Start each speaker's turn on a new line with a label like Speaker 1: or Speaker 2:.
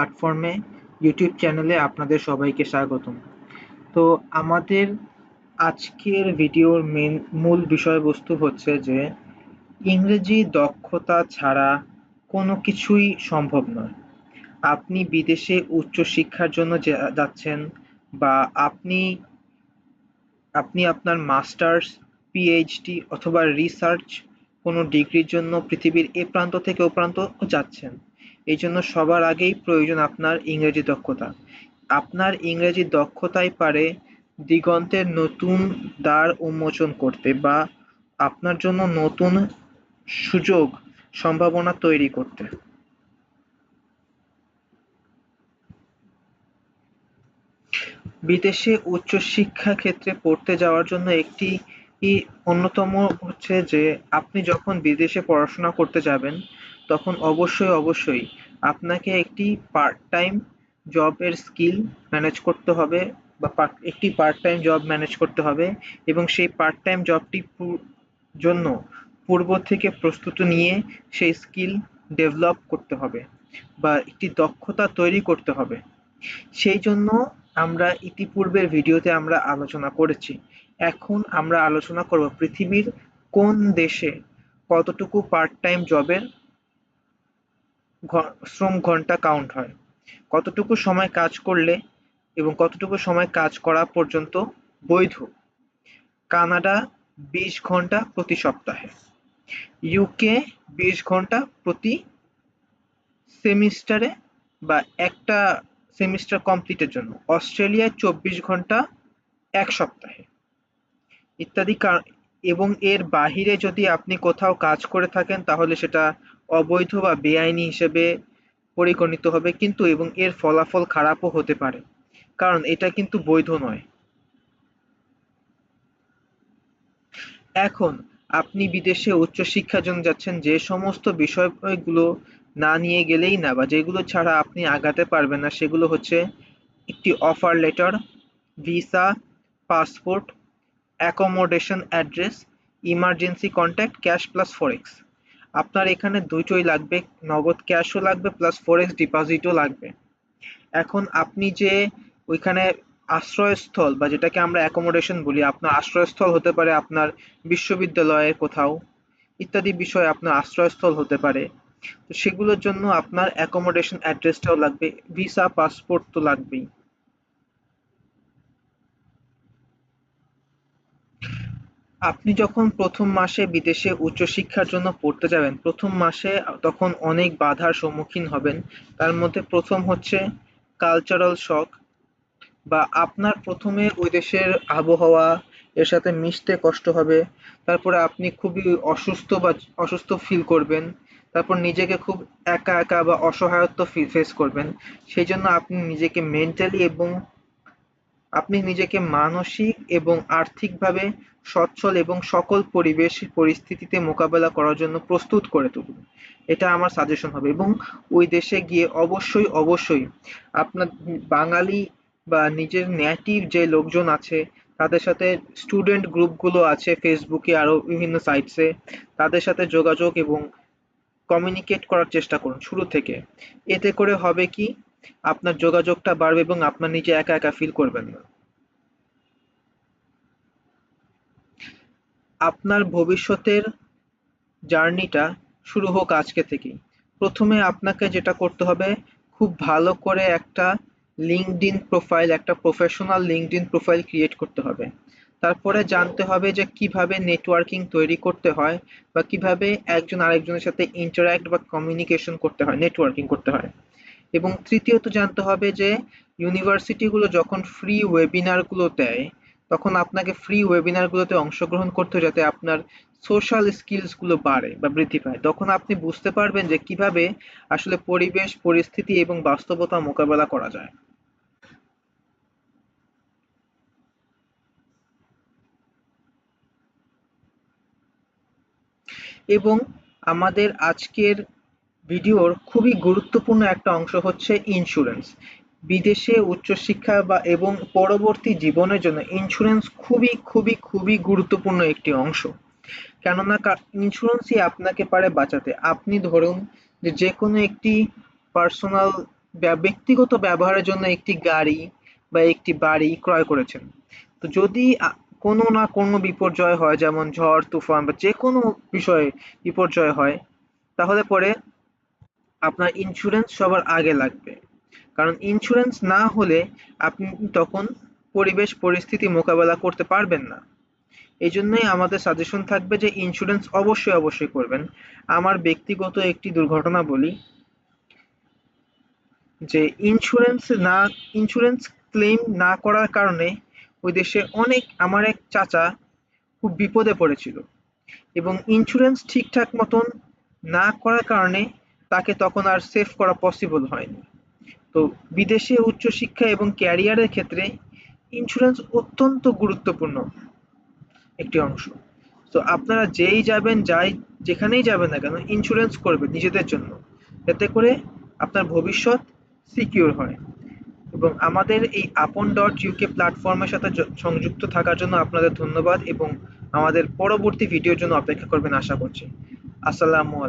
Speaker 1: প্ল্যাটফর্মে ইউটিউব চ্যানেলে আপনাদের সবাইকে স্বাগতম। তো আমাদের আজকের ভিডিওর মেন মূল বিষয়বস্তু হচ্ছে যে, ইংরেজি দক্ষতা ছাড়া কোনো কিছুই সম্ভব নয়। আপনি বিদেশে উচ্চশিক্ষার জন্য যাচ্ছেন বা আপনি আপনি আপনার মাস্টার্স পিএইচডি অথবা রিসার্চ কোনো ডিগ্রির জন্য পৃথিবীর এ প্রান্ত থেকে ও প্রান্ত যাচ্ছেন এই জন্য সবার আগেই প্রয়োজন আপনার ইংরেজি দক্ষতা। আপনার ইংরেজি দক্ষতাই পারে দিগন্তের নতুন দ্বার উন্মোচন করতে বা আপনার জন্য নতুন সুযোগ, সম্ভাবনা তৈরি করতে। বিদেশে উচ্চশিক্ষা ক্ষেত্রে পড়তে যাওয়ার জন্য একটি অন্যতম হচ্ছে যে, আপনি যখন বিদেশে পড়াশোনা করতে যাবেন তখন অবশ্যই অবশ্যই আপনাকে একটি পার্ট টাইম জবের স্কিল ম্যানেজ করতে হবে বা একটি পার্ট টাইম জব ম্যানেজ করতে হবে এবং সেই পার্ট টাইম জবটি জন্য পূর্ব থেকে প্রস্তুতি নিয়ে সেই স্কিল ডেভেলপ করতে হবে বা একটি দক্ষতা তৈরি করতে হবে। সেই জন্য আমরা ইতিপূর্বের ভিডিওতে আমরা আলোচনা করেছি। এখন আমরা আলোচনা করব পৃথিবীর কোন দেশে কতটুকু পার্ট টাইম জবের শ্রম ঘণ্টা কাউন্ট হয়। কতটুকু সময় কাজ করলে এবং কতটুকু সময় কাজ করা পর্যন্ত বৈধ? কানাডা বিশ ঘণ্টা প্রতি সপ্তাহে। ইউকে বিশ ঘণ্টা প্রতি সেমিস্টারে বা একটা সেমিস্টার কমপ্লিটের জন্য। অস্ট্রেলিয়ায় চব্বিশ ঘণ্টা এক সপ্তাহে। ইত্যাদি এবং এর বাহিরে যদি আপনি কোথাও কাজ করে থাকেন তাহলে সেটা অবৈধ বা বেআইনি হিসেবে পরিগণিত হবে কিন্তু এবং এর ফলাফল খারাপও হতে পারে। কারণ এটা কিন্তু বৈধ নয়। এখন আপনি বিদেশে উচ্চশিক্ষার জন্য যাচ্ছেন যে সমস্ত বিষয়গুলো না নিয়ে গেলেই না বা যেগুলো ছাড়া আপনি আগাতে পারবেন না, সেগুলো হচ্ছে একটি offer letter visa passport accommodation address emergency contact cash plus forex আপনার এখানে দুটোই লাগবে, নগদ ক্যাশও লাগবে প্লাস ফরেক্স ডিপোজিটও লাগবে। এখন আপনি যে ওইখানে আশ্রয়স্থল বা যেটাকে আমরা অ্যাকোমোডেশন বলি, আপনার আশ্রয়স্থল হতে পারে আপনার বিশ্ববিদ্যালয়ের কোথাও, ইত্যাদি বিষয় আপনার আশ্রয়স্থল হতে পারে। তো সেগুলোর জন্য আপনার অ্যাকোমোডেশন অ্যাড্রেসটাও লাগবে ভিসা পাসপোর্ট তো লাগবেই। আপনি যখন প্রথম মাসে বিদেশে উচ্চশিক্ষার জন্য পড়তে যাবেন, প্রথম মাসে তখন অনেক বাধার সম্মুখীন হবেন। তার মধ্যে প্রথম হচ্ছে কালচারাল শক বা আপনার প্রথমে ওই দেশের আবহাওয়া, এর সাথে মিশতে কষ্ট হবে, তারপরে আপনি খুবই অসুস্থ বা অসুস্থ ফিল করবেন, তারপর নিজেকে খুব একা একা বা অসহায়ত্ব ফেস করবেন। সেই জন্য আপনি নিজেকে মেন্টালি এবং আপনি নিজেকে মানসিক এবং আর্থিকভাবে সচ্ছল এবং সকল পরিবেশ পরিস্থিতিতে মোকাবেলা করার জন্য প্রস্তুত করে তুলুন। এটা আমার সাজেশন হবে এবং ওই দেশে গিয়ে অবশ্যই অবশ্যই আপনার বাঙালি বা নিজের নেটিভ যে লোকজন আছে, তাদের সাথে স্টুডেন্ট গ্রুপগুলো আছে ফেসবুকে আরও বিভিন্ন সাইটসে তাদের সাথে যোগাযোগ এবং কমিউনিকেট করার চেষ্টা করুন শুরু থেকে। এতে করে হবে কি আপনার যোগাযোগটা বাড়বে এবং আপনার নিজে একা একা ফিল করবেন না। আপনার ভবিষ্যতের জার্নিটা শুরু হোক আজকে থেকেই। প্রথমে আপনাকে যেটা করতে হবে, খুব ভালো করে একটা লিঙ্কডিন প্রোফাইল একটা প্রফেশনাল লিঙ্কডিন প্রোফাইল ক্রিয়েট করতে হবে। তারপরে জানতে হবে যে কীভাবে নেটওয়ার্কিং তৈরি করতে হয় বা কীভাবে একজন আরেকজনের সাথে ইন্টারাক্ট বা কমিউনিকেশন করতে হয় নেটওয়ার্কিং করতে হয়। এবং তৃতীয়ত জানতে হবে যে ইউনিভার্সিটিগুলো যখন ফ্রি ওয়েবিনারগুলো দেয়, তখন আপনাকে ফ্রি ওয়েবিনারগুলোতে অংশগ্রহণ করতে যাতে আপনার সোশ্যাল স্কিলসগুলো বাড়ে বা বৃদ্ধি পায়। তখন আপনি বুঝতে পারবেন যে কীভাবে আসলে পরিবেশ, পরিস্থিতি এবং বাস্তবতা মোকাবেলা করা যায়। এবং আমাদের আজকের ভিডিওর খুবই গুরুত্বপূর্ণ একটা অংশ হচ্ছে ইন্স্যুরেন্স বিদেশে উচ্চশিক্ষা বা এবং পরবর্তী জীবনের জন্য ইন্স্যুরেন্স খুবই খুবই খুবই গুরুত্বপূর্ণ একটি অংশ। কেননা ইন্স্যুরেন্সই আপনাকে পারে বাঁচাতে। আপনি ধরুন যে যে কোনো একটি পার্সোনাল ব্য- ব্যক্তিগত ব্যবহারের জন্য একটি গাড়ি বা একটি বাড়ি ক্রয় করেছেন। তো যদি কোনো না কোনো বিপর্যয় হয়, যেমন ঝড়, তুফান বা যে কোনো বিষয়ে বিপর্যয় হয়, তাহলে পরে আপনার ইন্স্যুরেন্স সবার আগে লাগবে। কারণ ইন্স্যুরেন্স না হলে আপনি তখন পরিবেশ পরিস্থিতি মোকাবেলা করতে পারবেন না। এই জন্যই আমাদের সাজেশন থাকবে যে ইন্স্যুরেন্স অবশ্যই অবশ্যই করবেন। আমার ব্যক্তিগত একটি দুর্ঘটনা বলি। যে ইন্স্যুরেন্স না ইন্স্যুরেন্স ক্লেম না করার কারণে ওই দেশে অনেক, আমার এক চাচা খুব বিপদে পড়েছিল। এবং ইন্স্যুরেন্স ঠিকঠাক মতন না করার কারণে তাকে তখন আর সেভ করা পসিবল হয়নি। তো বিদেশে উচ্চশিক্ষা এবং ক্যারিয়ারের ক্ষেত্রে ইন্স্যুরেন্স অত্যন্ত গুরুত্বপূর্ণ একটি অংশ। তো আপনারা যেই যাবেন, যাই যেখানেই যাবেন না কেন ইন্স্যুরেন্স করবেন নিজেদের জন্য। যাতে করে আপনার ভবিষ্যৎ সিকিউর হয়। এবং আমাদের এই আপন ডট ইউকে প্ল্যাটফর্মের সাথে সংযুক্ত থাকার জন্য আপনাদের ধন্যবাদ এবং আমাদের পরবর্তী ভিডিওর জন্য অপেক্ষা করবেন আশা করছি। আসসালামু আলাইকুম।